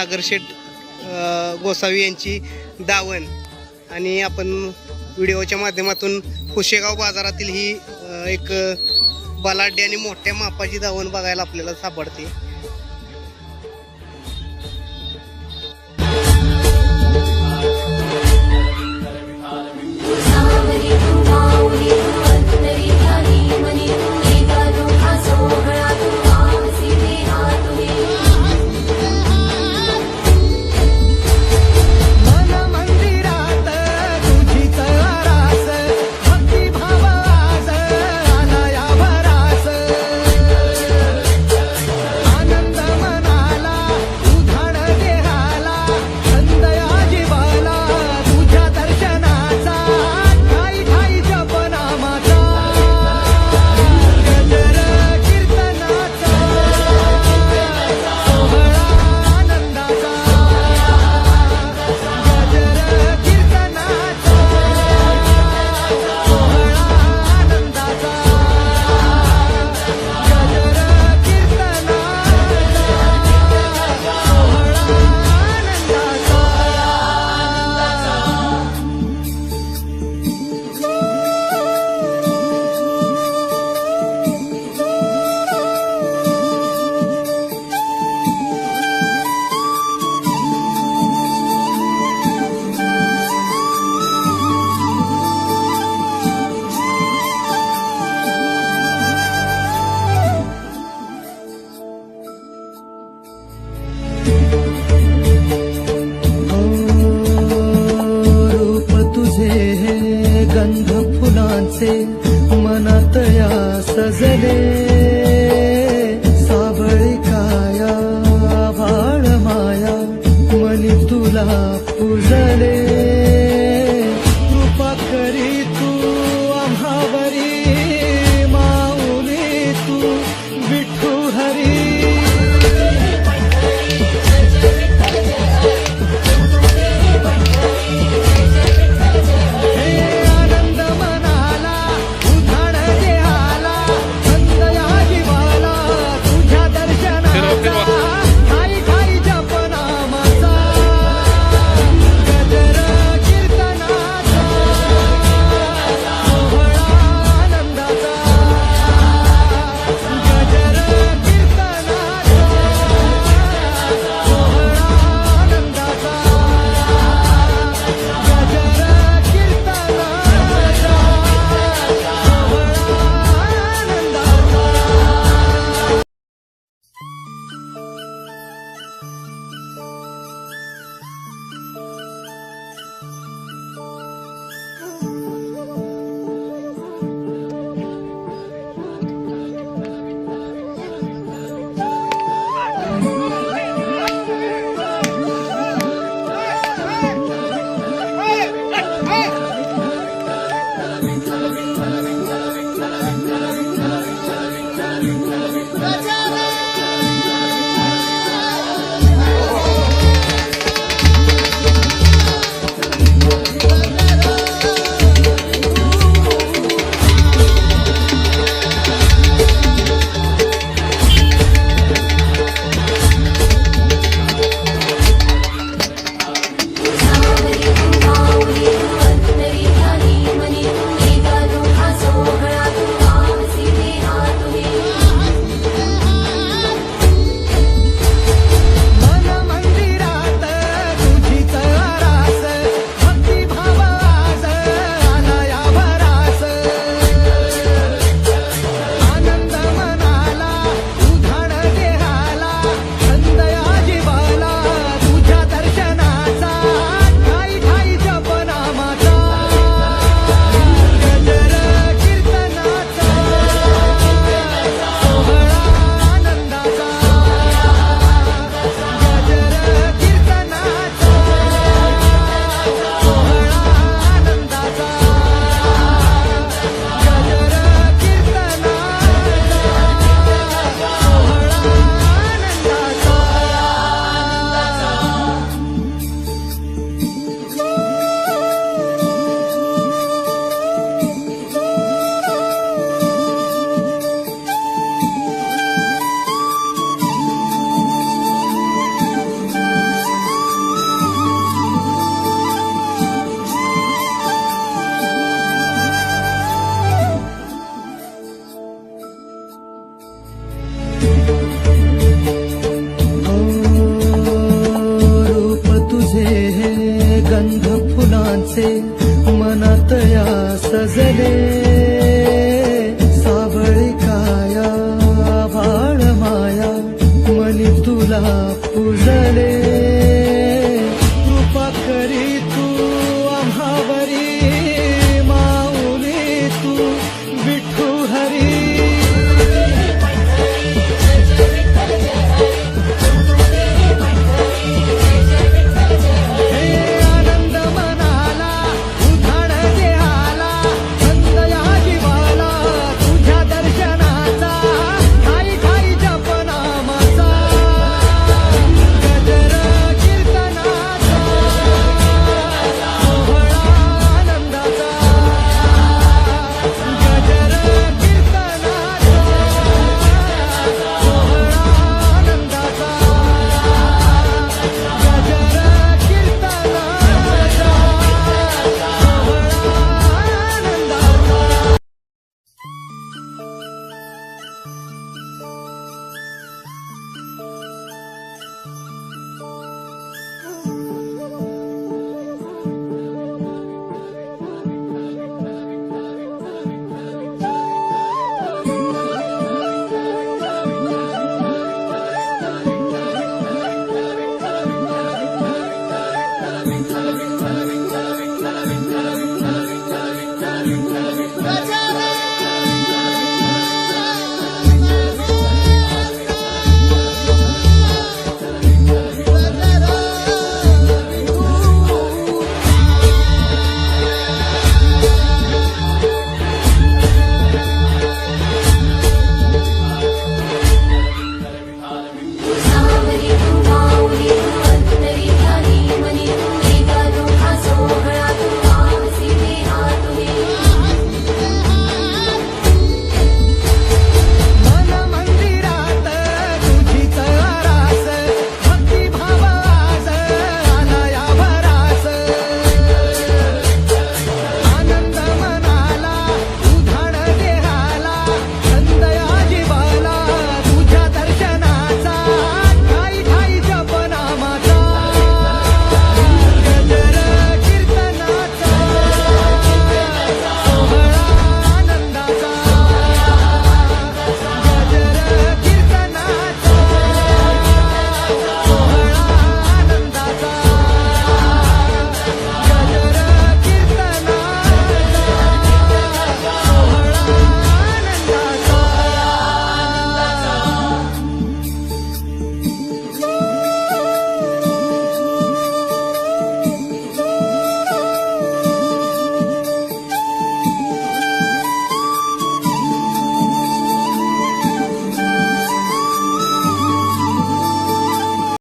सागर शेठ गोसावी यांची दावण. आणि आपण व्हिडिओच्या माध्यमातून कुशेगाव बाजारातील ही एक बलाढ्य आणि मोठ्या मापाची दावण बघायला आपल्याला सापडते. तुझे गंध फुलांचे मनातया सजले. साबळी काया वाळ माया मनी तुला पुजले. असे मनात या सजले.